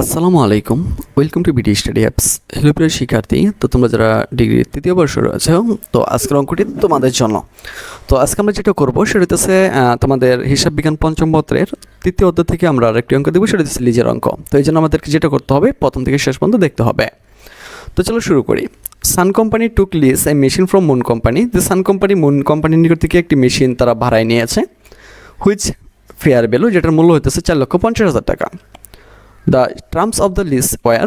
আসসালামু আলাইকুম। Welcome to BD study apps hello প্রিয় শিক্ষার্থী, তো তোমরা যারা ডিগ্রির তৃতীয় বর্ষ রয়েছে, তো আজকের অঙ্কটি তোমাদের জন্য। তো আজকে আমরা যেটা করব, সেটা হচ্ছে তোমাদের হিসাব বিজ্ঞান পঞ্চম পত্রের তৃতীয় অধ্যায় থেকে আমরা আরেকটি অঙ্ক দেবো, সেটা হচ্ছে লিজের অঙ্ক। তো এই জন্য আমাদেরকে যেটা করতে হবে, প্রথম থেকে শেষ পর্যন্ত দেখতে হবে। তো চলো শুরু করি। Sun company took lease a machine from Moon company যে সান কোম্পানি মুন কোম্পানির নিকট থেকে একটি মেশিন তারা ভাড়ায় নিয়েছে হুইচ ফেয়ার ভ্যালু যেটার মূল্য হইতেছে চার লক্ষ পঞ্চাশ হাজার টাকা। The terms of the lease or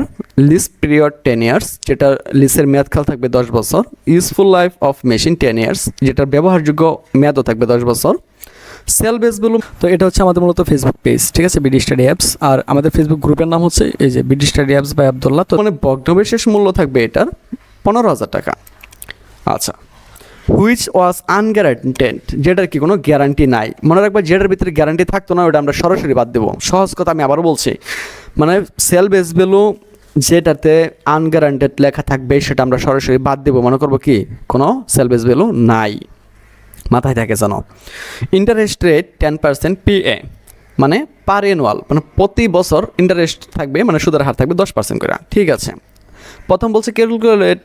lease period ten years যেটা লিসের মেয়াদকাল থাকবে দশ বছর useful life of machine ten years যেটার ব্যবহারযোগ্য মেয়াদও থাকবে দশ বছর সেল বেস বলুন। তো এটা হচ্ছে আমাদের মূলত ফেসবুক পেজ ঠিক আছে? বিডি স্টাডি অ্যাপস আর আমাদের ফেসবুক গ্রুপের নাম হচ্ছে এই যে BD study apps by Abdullah তো মানে ভগ্নবিশেষ মূল্য থাকবে এটার পনেরো হাজার টাকা। আচ্ছা। হুইচ ওয়াজ আনগ্যারান্টেড যেটার কি কোনো গ্যারান্টি নাই। মনে রাখবা, যেটার ভিতরে গ্যারান্টি থাকতো না, ওটা আমরা সরাসরি বাদ দেবো। সহজ কথা আমি আবারও বলছি। মানে সেল বেস ভ্যালু যেটাতে আনগ্যারান্টেড লেখা থাকবে সেটা আমরা সরাসরি বাদ দেবো। মনে করব কি? কোনো সেল বেস ভ্যালু নাই। মাথায় থাকে জানো ইন্টারেস্ট রেট টেন পার্সেন্ট এ মানে পার এনুয়াল মানে প্রতি বছর ইন্টারেস্ট থাকবে মানে সুদের হার থাকবে দশ পার্সেন্ট করে। ঠিক আছে। প্রথম বলছে calculate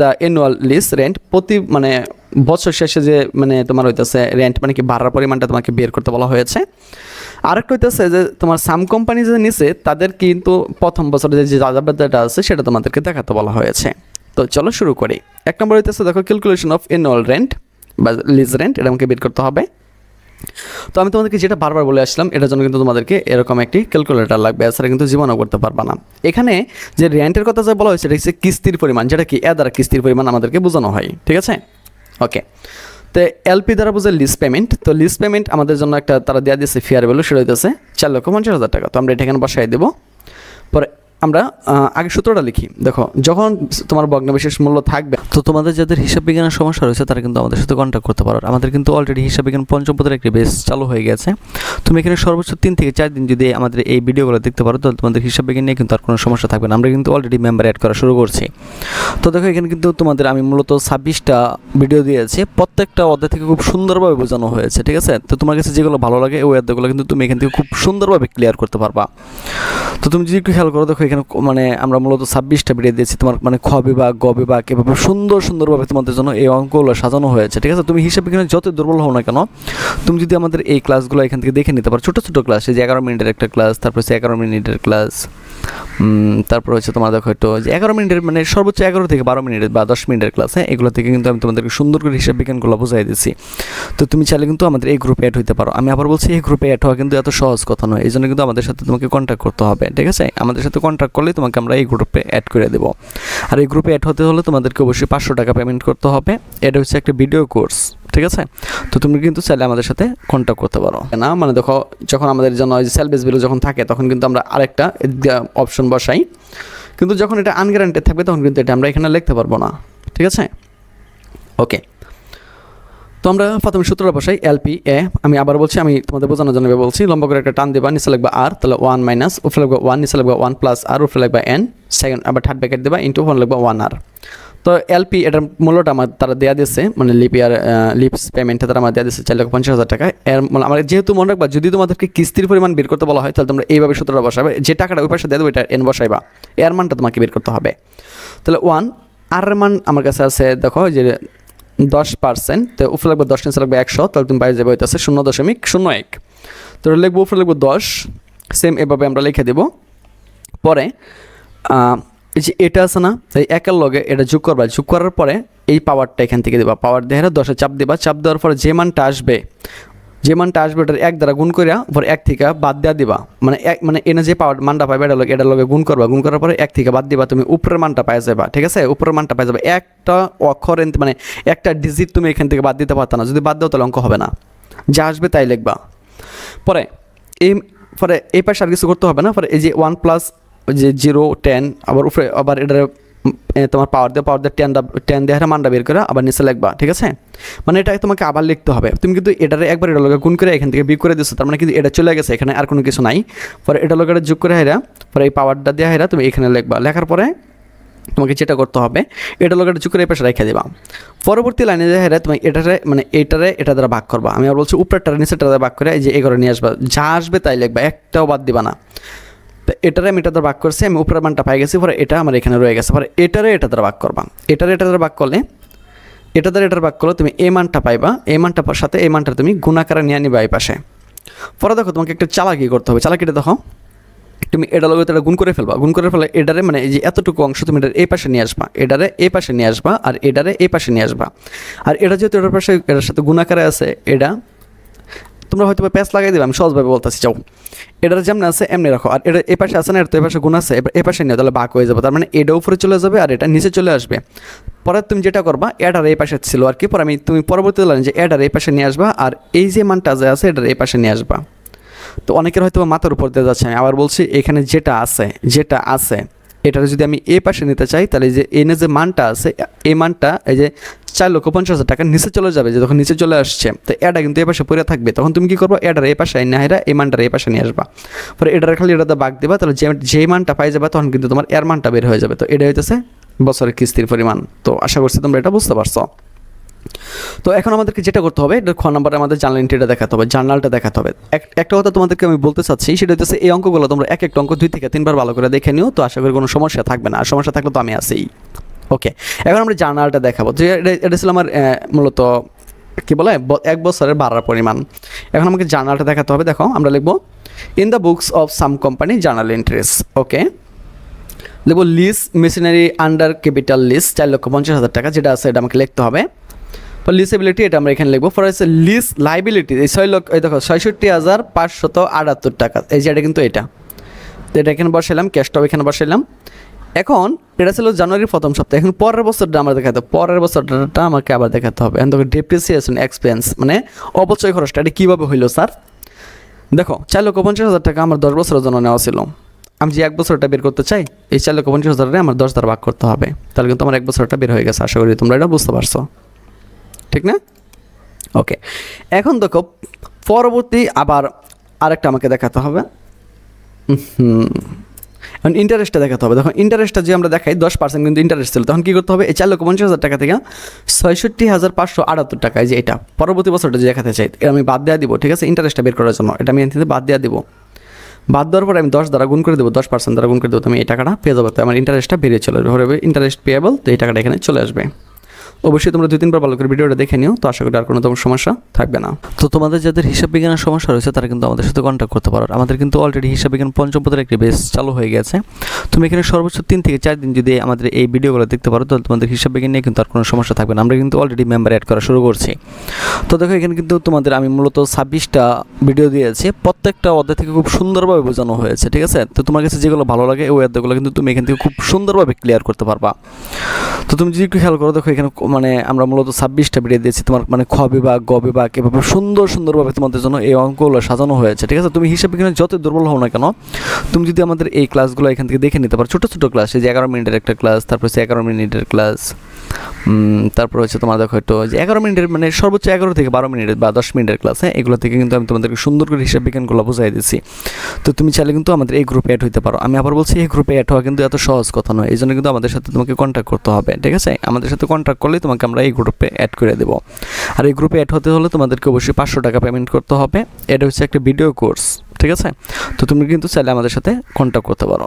the annual lease rent প্রতি মানে বছর শেষে যে মানে তোমার হইতেছে রেন্ট মানে কি ভাড়ার পরিমাণটা তোমাকে বের করতে বলা হয়েছে। আরেকটা হইতেছে যে, তোমার সাম কোম্পানি যে নিছে, তাদের কিন্তু প্রথম বছরে যে যাযাবাদাটা আছে, সেটা তোমাদেরকে দেখাতে বলা হয়েছে। তো চলো শুরু করি। এক নম্বর হইতেছে দেখো ক্যালকুলেশন অফ অ্যানুয়াল রেন্ট বা লিজ রেন্ট এটা আমাকে বের করতে হবে। তো আমি তোমাদেরকে যেটা বারবার বলে আসলাম, এটার জন্য কিন্তু তোমাদেরকে এরকম একটি ক্যালকুলেটার লাগবে, এছাড়া কিন্তু জীবনও করতে পারবা না। এখানে যে রেন্টের কথা যে বলা হয়েছে, এটা হচ্ছে কিস্তির পরিমাণ, যেটা কি, এ দ্বারা কিস্তির পরিমাণ আমাদেরকে বোঝানো হয়, ঠিক আছে? ওকে তো এলপি দ্বারা বোঝায় লিজ পেমেন্ট তো লিজ পেমেন্ট আমাদের জন্য একটা, তারা দেওয়া দিয়েছে ফেয়ার ভ্যালু সেটা হইতেছে চার লক্ষ পঞ্চাশ হাজার টাকা। তো আমরা এটা এখানে বসাই দেবো। পরে আমরা আগে সূত্রটা লিখি। দেখো, যখন তোমার ভগ্নবিশেষ মূল্য থাকবে, তো তোমাদের যাদের হিসাব বিজ্ঞানের সমস্যা রয়েছে, তারা কিন্তু আমাদের সাথে কন্ট্যাক্ট করতে পারো। আমাদের কিন্তু অলরেডি হিসাব বিজ্ঞান পঞ্চম পদের একটি বেস চালু হয়ে গেছে। তুমি এখানে সর্বোচ্চ তিন থেকে চার দিন যদি আমাদের এই ভিডিওগুলো দেখতে পারো, তাহলে তোমাদের হিসাব বিজ্ঞান নিয়ে কিন্তু আর কোনো সমস্যা থাকবে না। আমরা কিন্তু অলরেডি মেম্বার অ্যাড করা শুরু করছি। তো দেখো, এখানে কিন্তু তোমাদের আমি মূলত ছাব্বিশটা ভিডিও দিয়েছি। প্রত্যেকটা অধ্যায় থেকে খুব সুন্দরভাবে বোঝানো হয়েছে, ঠিক আছে? তো তোমার কাছে যেগুলো ভালো লাগে, ওই অধ্যায়গুলো কিন্তু তুমি এখান থেকে খুব সুন্দরভাবে ক্লিয়ার করতে পারবা। তো তুমি যদি একটু খেয়াল করো, দেখো এখানে মানে আমরা মূলত ছাব্বিশটা ভিডিও দিয়েছি। তোমার মানে খ বিভাগ, গ বিভাগ এভাবে সুন্দর সুন্দরভাবে তোমাদের জন্য এই অঙ্কগুলো সাজানো হয়েছে। ঠিক আছে? তুমি হিসাব বিজ্ঞানে যত দুর্বল হও না কেন, তুমি যদি আমাদের এই ক্লাসগুলো এখান থেকে দেখে নিতে পারো। ছোটো ছোটো ক্লাস এই যে এগারো মিনিটের একটা ক্লাস তারপর হচ্ছে এগারো মিনিটের ক্লাস তারপর হচ্ছে তোমার দেখো একটু যে এগারো মিনিটের মানে সর্বোচ্চ এগারো থেকে বারো মিনিটের বা দশ মিনিটের ক্লাস হ্যাঁ? এগুলো থেকে কিন্তু আমি তোমাদেরকে সুন্দর করে হিসাব বিজ্ঞানগুলো বোঝাই দিচ্ছি তো তুমি চাইলে কিন্তু আমাদের এই গ্রুপে অ্যাড হতে পারো। আমি আবার বলছি, এই গ্রুপে অ্যাড হওয়া কিন্তু এত সহজ কথা নয়। এই জন্য কিন্তু আমাদের সাথে তোমাকে কন্ট্যাক্ট করতে হবে। ঠিক আছে? আমাদের সাথে কন্ট্যাক্ট করলে তোমাকে আমরা এই গ্রুপে অ্যাড করে দেবো। আর এই গ্রুপে অ্যাড হতে হলে তোমাদেরকে অবশ্যই পাঁচশো টাকা পেমেন্ট করতে হবে। এটা হচ্ছে একটা ভিডিও কোর্স ঠিক আছে? তো তুমি কিন্তু চাইলে আমাদের সাথে কন্ট্যাক্ট করতে পারো। না মানে দেখো, যখন আমাদের জন্য সেল বেস ভ্যালু যখন থাকে, তখন কিন্তু আমরা আরেকটা অপশন বসাই। কিন্তু যখন এটা আনগ্যারান্টেড থাকবে, তখন কিন্তু এটা আমরা এখানে লিখতে পারব না, ঠিক আছে? ওকে তো আমরা প্রথমে সূত্রটা বসাই এলপি এ আমি আবার বলছি, আমি তোমাদের বোঝানোর জন্য বলছি লম্বা করে একটা টান দেবা, নিচে লাগবে আর তাহলে ওয়ান মাইনাস উপরে লাগবে ওয়ান নিচে লাগবে ওয়ান প্লাস আর উপরে লাগবে এন সেকেন্ড আবার থার্ড ব্যাকেট দেবা ইন্টু ওয়ান লাগবে ওয়ান আর তো এলপি এটার মূল্যটা আমার তারা দেওয়া দিয়েছে মানে লিপ ইয়ার লিপস পেমেন্টটা তারা আমার দেওয়া দিয়েছে চার লক্ষ পঞ্চাশ হাজার টাকা। এর মানে আমার যেহেতু মনে রাখবা, যদি তোমাদেরকে কিস্তির পরিমাণ বের করতে বলা হয়, তাহলে তোমরা এইভাবে সূত্রটা বসাবে, যে টাকাটা ওই পাশে দেবো, এটা এন বসাইবা। এর মানটা তোমাকে বের করতে হবে। তাহলে ওয়ান আর মান আমার কাছে আছে, দেখো, যে দশ পার্সেন্ট, তো উপরে লাগবে দশ, নিচে লাগবে একশো, তাহলে তুমি বাইরে যাবে হইতেছে শূন্য দশমিক শূন্য এক। তো লিখব উপরে লিখব দশ সেম এভাবে আমরা লিখে দেবো। পরে এই যে এটা আছে না এই একের লগে এটা যোগ করবা। যোগ করার পরে এই পাওয়ারটা এখান থেকে দেবা। পাওয়ার দেহে দশে চাপ দেবা। চাপ দেওয়ার পরে যে মানটা আসবে যে মানটা আসবে ওটার এক দ্বারা গুণ করিয়া পরে এক থেকে বাদ দেওয়া দিবা। মানে এক মানে এনে যে পাওয়ার মানটা পাইবে, এটা লগে, এটার লগে গুণ করবা। গুণ করার পরে এক থেকে বাদ দিবা, তুমি উপরের মানটা পাই যাবা ঠিক আছে? উপরের মানটা পাই যাবে একটা অক্ষর মানে একটা ডিজিট তুমি এখান থেকে বাদ দিতে পারতা না। যদি বাদ দাও তাহলে অঙ্ক হবে না। যা আসবে তাই লিখবা। পরে, এই পরে এই পাশে আর কিছু করতে হবে না। পরে এই যে ওয়ান প্লাস যে জিরো, টেন, আবার উপরে, আবার এটার তোমার পাওয়ার দিয়ে পাওয়ার দিয়ে টেন টেন দিয়ে মানটা বের করে আবার নিচে লিখবা, ঠিক আছে? মানে এটা তোমাকে আবার লিখতে হবে। তুমি কিন্তু এটারে একবার এটা লোকে গুণ করে এখান থেকে বিয়োগ করে দিচ্ছ তার মানে কিন্তু এটা চলে গেছে, এখানে আর কোনো কিছু নাই। পরে এটা লোকের যোগ করে হেরা পরে এই পাওয়ারটা দিয়ে হেরা তুমি এখানে লিখবা। লেখার পরে তোমাকে যেটা করতে হবে, এটা লোকের যোগ করে এই পাশে রেখে দিবা। পরবর্তী লাইনে যে হেরে তুমি এটারে মানে এটারে, এটা দ্বারা ভাগ করবা। আমি আর বলছি উপরেরটারে নিচেরটা দ্বারা ভাগ করে এই যে এগারো নিয়ে আসবা। যা আসবে তাই লিখবা, একটাও বাদ দিবা না। তো এটারে আমি এটা দ্বারা ভাগ করছি, আমি উপরের মানটা পাই গেছি, পরে এটা আমার এখানে রয়ে গেছে, পরে এটারে এটা দ্বারা ভাগ করবা। এটারে এটা দ্বারা ভাগ করলে, এটা দ্বারা এটার ভাগ করলে তুমি এ মানটা পাইবা এই মানটার সাথে এই মানটা তুমি গুণাকারে নিয়ে নিবা এই পাশে। পরে দেখো তোমাকে একটা চালাকি করতে হবে, চালাকিটা দেখো, তুমি এটা লগে এটা গুণ করে ফেলবা, গুণ করে ফেলে এডারে মানে যে এতটুকু অংশ তুমি এটার এই পাশে নিয়ে আসবা এডারে এই পাশে নিয়ে আসবা আর এটারে এই পাশে নিয়ে আসবা। আর এটা যেহেতু এটার পাশে, এটার সাথে গুণাকারে আছে, এটা তোমরা হয়তো প্যাচ লাগাই দেবে, আমি সহজভাবে বলতেছি চাও এটার যেমন আছে, এমনি রাখো। আর এটা এ পাশে আছে না এটা তো এ পাশে গুণ আছে এ পাশে নিয়ে তাহলে বাক হয়ে যাবে। তার মানে এটা উপরে চলে যাবে আর এটা নিচে চলে আসবে। পরে তুমি যেটা করবা, এটার এই পাশে ছিল আর কি, পরে আমি তুমি পরবর্তীতে লাইন যে এটার এই পাশে নিয়ে আসবা, আর এই যে মানটা যে আছে, এটার এই পাশে নিয়ে আসবা। তো অনেকের হয়তো মাথার উপর দিয়ে যাচ্ছে, আমি আবার বলছি, এখানে যেটা আছে যেটা আছে এটার যদি আমি এ পাশে নিতে চাই, তাহলে যে এনে যে মানটা আছে, এ মানটা এই যে চার লক্ষ পঞ্চাশ হাজার টাকা নিচে চলে যাবে, যে যখন নিচে চলে আসছে, তো এটা কিন্তু এ পাশে পড়ে থাকবে। তখন তুমি কি করব? এটার এ পাশে না হেরা এ মানটার এ পাশে নিয়ে আসবা। পরে এটার খালি এটাতে বাগ দেবা, তাহলে যে যে মানটা পাই যাবে, তখন কিন্তু তোমার এর মানটা বের হয়ে যাবে। তো এটা হইতেছে বছরের কিস্তির পরিমাণ। তো আশা করছি তোমরা এটা বুঝতে পারছ। তো এখন আমাদেরকে যেটা করতে হবে খ নাম্বারে আমাদের জার্নাল এন্ট্রিটা দেখাতে হবে জার্নালটা দেখাতে হবে। এক- একটা কথা তোমাদেরকে আমি বলতে চাচ্ছি, সেটা হচ্ছে এই অঙ্কগুলো তোমরা এক একটা অঙ্ক দুই থেকে তিনবার ভালো করে দেখে নিও, তো আশা করি কোনো সমস্যা থাকবে না, আর সমস্যা থাকলে তো আমি আছেই। ওকে, এখন আমরা জার্নালটা দেখাবো, যে এটা ছিল আমার মূলত, কী বলে এক বছরের বাড়ার পরিমাণ। এখন আমাকে জার্নালটা দেখাতে হবে, দেখো, আমরা লিখব in the books of some company journal entries okay? লিখব lease machinery under capital lease চার লক্ষ পঞ্চাশ হাজার টাকা যেটা আছে, এটা আমাকে লিখতে হবে। লিসেবিলিটি এটা আমরা এখানে লিখব। ফর হচ্ছে লিস লাইবিলিটি এই ছয় লক্ষ এই দেখো, ছয়ষট্টি হাজার পাঁচশত আটাত্তর টাকা। এই যে এটা কিন্তু এটা। তো এটা এখানে বসাইলাম ক্যাশটাও এখানে বসাইলাম। এখন, এটা ছিল জানুয়ারির প্রথম সপ্তাহে। এখন পরের বছরটা আমার দেখাতে। পরের বছরটা আমাকে আবার দেখাতে হবে। এখন দেখো ডেপ্রিসিয়েশন এক্সপেন্স মানে অপচয় খরচটা, এটা কীভাবে হইল স্যার? দেখো, চার লক্ষ পঞ্চাশ হাজার টাকা আমার দশ বছরের জন্য নেওয়া ছিল। আমি যে এক বছরটা বের করতে চাই, এই চার লক্ষ পঞ্চাশ হাজারে আমার দশ দ্বারা ভাগ করতে হবে। তাহলে কিন্তু আমার এক বছরটা বের হয়ে গেছে, আশা করি তোমরা এটা বুঝতে পারছ। ঠিক না? ওকে এখন দেখো, পরবর্তী আবার আরেকটা আমাকে দেখাতে হবে। এখন ইন্টারেস্টটা দেখাতে হবে। তখন ইন্টারেস্টটা যে আমরা দেখাই, দশ পার্সেন্ট কিন্তু ইন্টারেস্ট ছিল। তখন কী করতে হবে? এই চার লক্ষ পঞ্চাশ হাজার টাকা থেকে ছয়ষট্টি হাজার পাঁচশো আটাত্তর টাকায় যে এটা, পরবর্তী বছরটা যে দেখাতে চাই, এটা আমি বাদ দেওয়া দিব, ঠিক আছে? ইন্টারেস্টটা বের করার জন্য। এটা আমি এখান থেকে বাদ দেওয়া দিব। বাদ দেওয়ার পরে আমি দশ দ্বারা গুণ করে দেবো, দশ পার্সেন্ট দ্বারা গুণ করে দেবো, তো আমি এই টাকাটা পেয়ে যাব। তো আমার ইন্টারেস্টটা বেরিয়ে চলে আসবে। ইন্টারেস্ট পেয়েবল তো এই টাকাটা এখানে চলে আসবে। অবশ্যই তোমরা দুই তিনবার ভালো করে ভিডিওটা দেখে নিও, তো আশা করি আর কোনো তোমার সমস্যা থাকবে না। তো তোমাদের যাদের হিসাব বিজ্ঞানের সমস্যা রয়েছে, তারা কিন্তু আমাদের সাথে কন্ট্যাক্ট করতে পারো। আমাদের কিন্তু অলরেডি হিসাব বিজ্ঞান পঞ্চম পদের একটি বেস চালু হয়ে গেছে। তুমি এখানে সর্বোচ্চ তিন থেকে চার দিন যদি আমাদের এই ভিডিওগুলো দেখতে পারো, তাহলে তোমাদের হিসাব বিজ্ঞান নিয়ে কিন্তু আর কোনো সমস্যা থাকবে না। আমরা কিন্তু অলরেডি মেম্বার অ্যাড করা শুরু করছি। তো দেখো, এখানে কিন্তু তোমাদের আমি মূলত ছাব্বিশটা ভিডিও দিয়েছি। প্রত্যেকটা অধ্যায় থেকে খুব সুন্দরভাবে বোঝানো হয়েছে, ঠিক আছে? তো তোমার কাছে যেগুলো ভালো লাগে, ওই অধ্যায়গুলো কিন্তু তুমি এখান থেকে খুব সুন্দরভাবে ক্লিয়ার করতে পারবা। তো তুমি যদি একটু খেয়াল করো, দেখো, এখানে মানে আমরা মূলত ছাব্বিশটা ভিডিও দিয়েছি। তোমার মানে খ বিভাগ, গ বিভাগ এভাবে সুন্দর, সুন্দরভাবে তোমাদের জন্য এই অঙ্কগুলো সাজানো হয়েছে। ঠিক আছে? তুমি হিসাব বিজ্ঞানে যত দুর্বল হও না কেন, তুমি যদি আমাদের এই ক্লাসগুলো এখান থেকে দেখে নিতে পারো। ছোটো ছোটো ক্লাস এই যে এগারো মিনিটের একটা ক্লাস তারপর হচ্ছে এগারো মিনিটের ক্লাস তারপর হচ্ছে তোমার দেখো একটু যে এগারো মিনিটের মানে সর্বোচ্চ এগারো থেকে বারো মিনিটের বা দশ মিনিটের ক্লাস হ্যাঁ? এগুলো থেকে কিন্তু আমি তোমাদেরকে সুন্দর করে হিসাব বিজ্ঞানগুলো বোঝাই দিচ্ছি তো তুমি চাইলে কিন্তু আমাদের এই গ্রুপে অ্যাড হতে পারো। আমি আবার বলছি এই গ্রুপে অ্যাড হওয়া কিন্তু এত সহজ কথা নয়। এই জন্য কিন্তু আমাদের সাথে তোমাকে কন্ট্যাক্ট করতে হবে। ঠিক আছে? আমাদের সাথে কন্ট্যাক্ট করলে তোমাকে আমরা এই গ্রুপে অ্যাড করে দেবো। আর এই গ্রুপে অ্যাড হতে হলে তোমাদেরকে অবশ্যই পাঁচশো টাকা পেমেন্ট করতে হবে। এটা হচ্ছে একটা ভিডিও কোর্স ঠিক আছে? তো তুমি কিন্তু চাইলে আমাদের সাথে কন্ট্যাক্ট করতে পারো।